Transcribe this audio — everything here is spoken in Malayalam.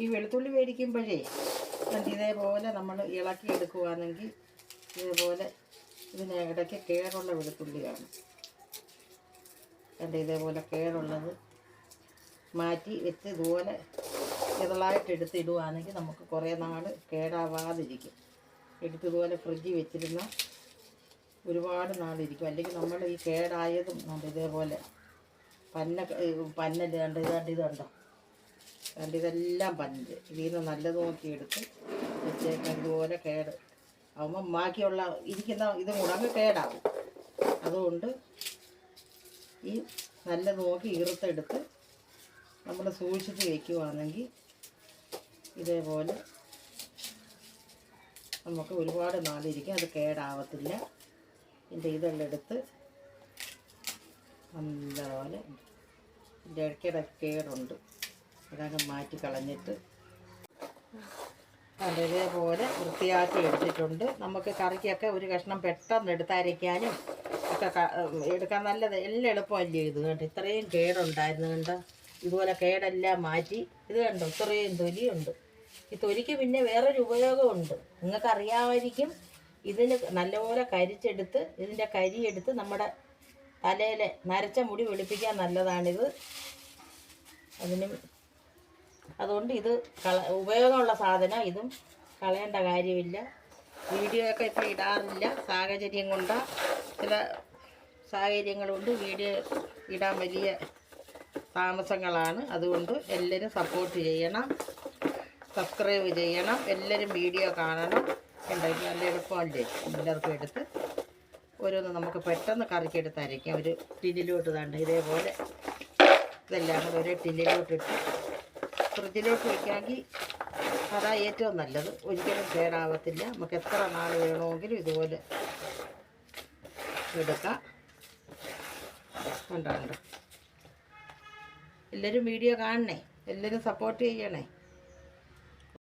ഈ വെളുത്തുള്ളി മേടിക്കുമ്പോഴേ ഇതേപോലെ നമ്മൾ ഇളക്കി എടുക്കുകയാണെങ്കിൽ ഇതേപോലെ ഇതിന് ഇടയ്ക്ക് കേടുള്ള വെളുത്തുള്ളിയാണ്. കണ്ട് ഇതേപോലെ കേടുള്ളത് മാറ്റി വെച്ച് ഇതുപോലെ ഇതളായിട്ട് എടുത്ത് ഇടുവാണെങ്കിൽ നമുക്ക് കുറേ നാൾ കേടാവാതിരിക്കും. എടുത്തതുപോലെ ഫ്രിഡ്ജിൽ വെച്ചിരുന്ന ഒരുപാട് നാളിരിക്കും. അല്ലെങ്കിൽ നമ്മൾ ഈ കേടായതും ഇതേപോലെ പന്ന പന്നൽ കണ്ട് ഇതാണ്ട് ഇതുണ്ടോ? കണ്ട് ഇതെല്ലാം പഞ്ച്. ഇതിൽ നിന്ന് നല്ലത് നോക്കിയെടുത്ത് വെച്ചേക്കാൻ ഇതുപോലെ കേട്. ആകുമ്പം ബാക്കിയുള്ള ഇരിക്കുന്ന ഇതും കൂടെ കേടാവും. അതുകൊണ്ട് ഈ നല്ലത് നോക്കി ഈർത്തെടുത്ത് നമ്മൾ സൂക്ഷിച്ച് വയ്ക്കുവാണെങ്കിൽ ഇതേപോലെ നമുക്ക് ഒരുപാട് നാളിരിക്കും. അത് കേടാവത്തില്ല. ഇതിന്റെ ഇതെല്ലാം എടുത്ത് നല്ലപോലെ ഇതിന്റെ ഇടയ്ക്കിടയ്ക്ക് കേടുണ്ട്. അതങ്ങ് മാറ്റി കളഞ്ഞിട്ട് അതേപോലെ വൃത്തിയാക്കി എടുത്തിട്ടുണ്ട്. നമുക്ക് കറിക്കൊക്കെ ഒരു കഷ്ണം പെട്ടെന്ന് എടുത്തരയ്ക്കാനും ഒക്കെ എടുക്കാൻ നല്ലത് എല്ലാം എളുപ്പമല്ലേ ഇത് കണ്ടോ? ഇത്രയും കേടുണ്ടായിരുന്നു കണ്ടോ? ഇതുപോലെ കേടെല്ലാം മാറ്റി ഇത് കണ്ടോ? ഇത്രയും തൊലിയുണ്ട്. ഈ തൊലിക്ക് പിന്നെ വേറൊരു ഉപയോഗമുണ്ട്. നിങ്ങൾക്ക് അറിയാമായിരിക്കും ഇതിന് നല്ലപോലെ കരിച്ചെടുത്ത് ഇതിന്റെ കരി എടുത്ത് നമ്മുടെ തലയിലെ നരച്ച മുടി വെളുപ്പിക്കാൻ നല്ലതാണിത്. അതിനും അതുകൊണ്ട് ഇത് ഉപയോഗമുള്ള സാധനം. ഇതും കളയേണ്ട കാര്യമില്ല. വീഡിയോ ഒക്കെ ഇപ്പോൾ ഇടാറില്ല. സാഹചര്യം കൊണ്ട് ചില സാഹചര്യങ്ങളുണ്ട്. വീഡിയോ ഇടാൻ വലിയ താമസങ്ങളാണ്. അതുകൊണ്ട് എല്ലാവരും സപ്പോർട്ട് ചെയ്യണം. സബ്സ്ക്രൈബ് ചെയ്യണം. എല്ലാവരും വീഡിയോ കാണണം. ഉണ്ടാക്കി നല്ല എളുപ്പമല്ലേ? എല്ലാവർക്കും എടുത്ത് ഓരോന്ന് നമുക്ക് പെട്ടെന്ന് കറിക്കെടുത്ത് അരയ്ക്കാം ഒരു ടിന്നിലോട്ട് തണ്ട് ഇതേപോലെ. ഇതെല്ലാം കൂടെ ഒരേ ടിന്നിലോട്ട് ഇട്ട് വെക്കാമെങ്കിൽ അതാ ഏറ്റവും നല്ലത്. ഒരിക്കലും കേടാവത്തില്ല. നമുക്ക് എത്ര നാൾ വേണമെങ്കിലും ഇതുപോലെ എടുക്കാം. ഉണ്ടാകണ്ട കണ്ടോ? എല്ലാവരും വീഡിയോ കാണണേ. എല്ലാവരും സപ്പോർട്ട് ചെയ്യണേ.